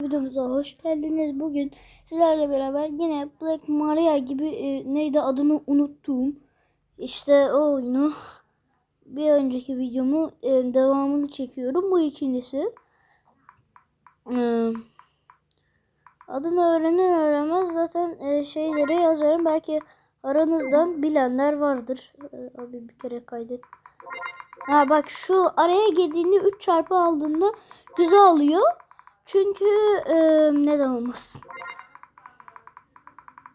Videomuza hoş geldiniz. Bugün sizlerle beraber yine Black Maria gibi e, neydi adını unuttuğum işte o oyunu bir önceki videomu e, devamını çekiyorum. Bu ikincisi. E, adını öğrenen öğrenmez zaten e, şeyleri yazarım. Belki aranızdan bilenler vardır. E, abi bir kere kaydet. Ha bak şu araya girdiğinde 3 çarpı aldığında güzel alıyor. Çünkü e, neden olmasın?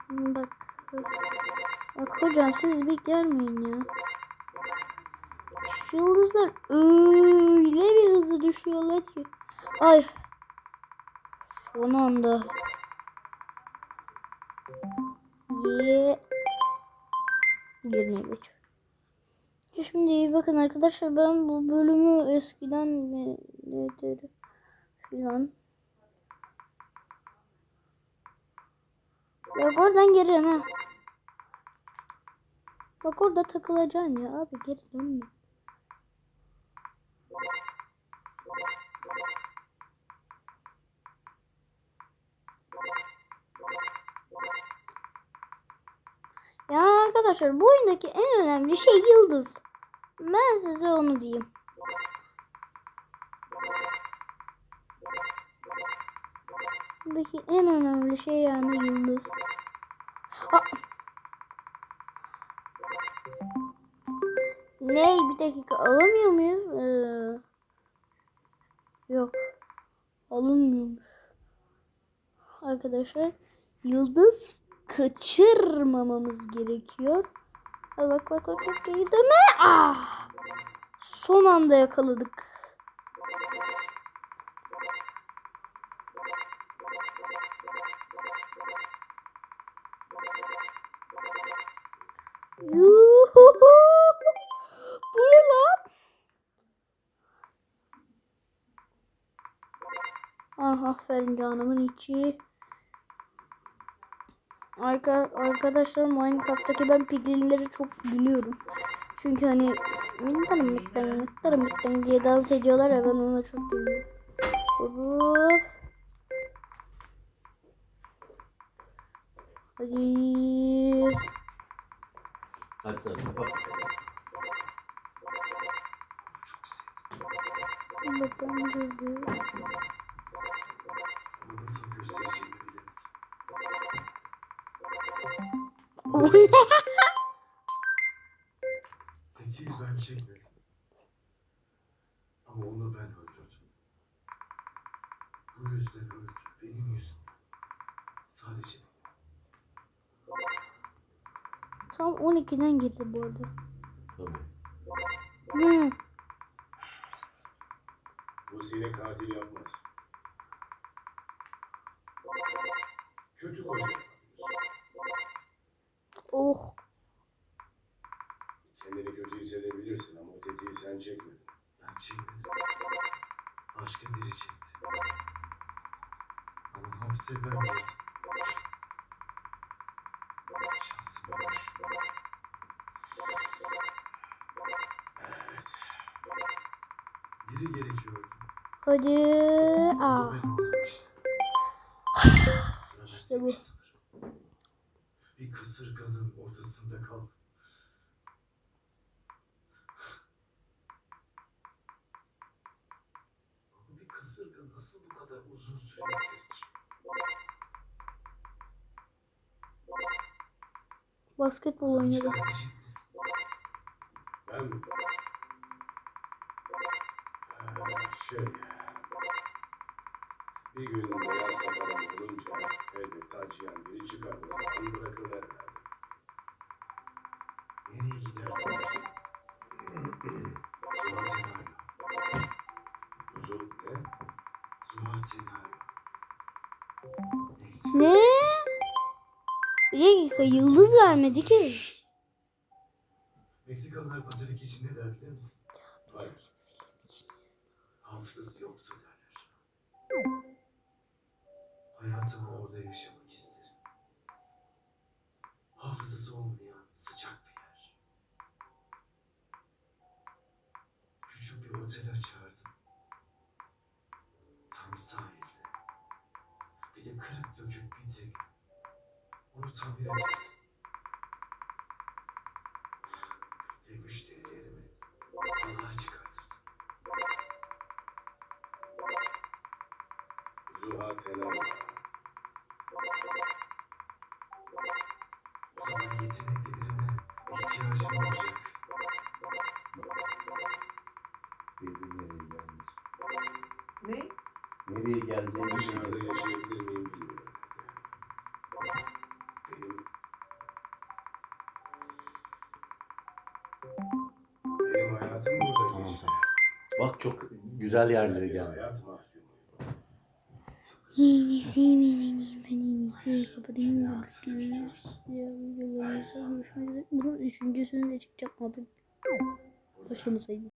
Bak. Bak hocam siz bir gelmeyin ya. Şu yıldızlar öyle bir hızlı düşüyorlar ki. Ay. Son anda. Ye. 25. Şimdi bakın arkadaşlar ben bu bölümü eskiden ne, ne derim filan. Bak oradan geri ha. Bak orada takılacaksın ya abi geri dönme. Ya arkadaşlar bu oyundaki en önemli şey yıldız. Ben size onu diyeyim. Buradaki en önemli şey yani yıldız. Aa! Ne? Bir dakika alamıyor muyuz? Ee, yok. Alınmıyormuş. Arkadaşlar yıldız kaçırmamamız gerekiyor. Ha, bak bak bak bak geri. Ah! Son anda yakaladık. Ah aferin canımın içi. Arka, arkadaşlar Minecraft'taki ben piglinleri çok biliyorum. Çünkü hani mintarım mintarım mintarım mintarım diye dans ediyorlar ya ben ona çok gülüyorum. Hop. Hadi. Hadi sen kapat. Bakalım geliyor. O ne? Tetiği ben çekmedim. Ama onu ben öldürdüm. Bu yüzden öldü. Benim yüzümden. Sadece. Tam 12'den girdi bu arada. Tabii. Hı. Bu seni katil yapmaz. Kötü koca. Oh. Kendini kötü hissedebilirsin ama o tetiği sen çekmedin. Ben çekmedim. Başka biri çekti. Ama hapse ben girdim. Şansım var. Evet. Biri gerekiyordu. Hadi. Aa. Sıradaki İşte bu. Kasırganın ortasında kaldım. Ama bir kasırga nasıl bu kadar uzun sürebilir ki? Basketbol oynadı. Ben mi? Ee, şey... Bir gün beyaz sakalım olunca elbette acıyan biri çıkar o zaman bırakırlar herhalde. Nereye gider dersin? Zuhal Senaryo. Zul ne? Zuhal Senaryo. Neyse. Ne? Bir dakika yıldız vermedi ki. Meksikalılar Pasifik için ne der bilir misin? Hayır. Hafızası yoktu derler. Hayatımı orada yaşamak isterim. Hafızası olmayan sıcak bir yer. Küçük bir otel açardım. Tam sahilde. Belki de kırık dökük bir tek onu tamir ederdim. Ve müşterilerimi Allah'a çıkartırdım. Zuha Telan. Yetenekli birine ihtiyacım olacak. Belli nereye gelmiş. Ne? Nereye geleceğini Dışarıda bilmiyorum. yaşayabilir miyim bilmiyorum. Benim... Benim hayatım burada Tamam geçti. sen. Bak çok güzel yerlere geldi. hayat mahkumuyum. Haksızlık ediyoruz. Bunun üçüncüsünü de çıkacak abi. Başlamasaydı.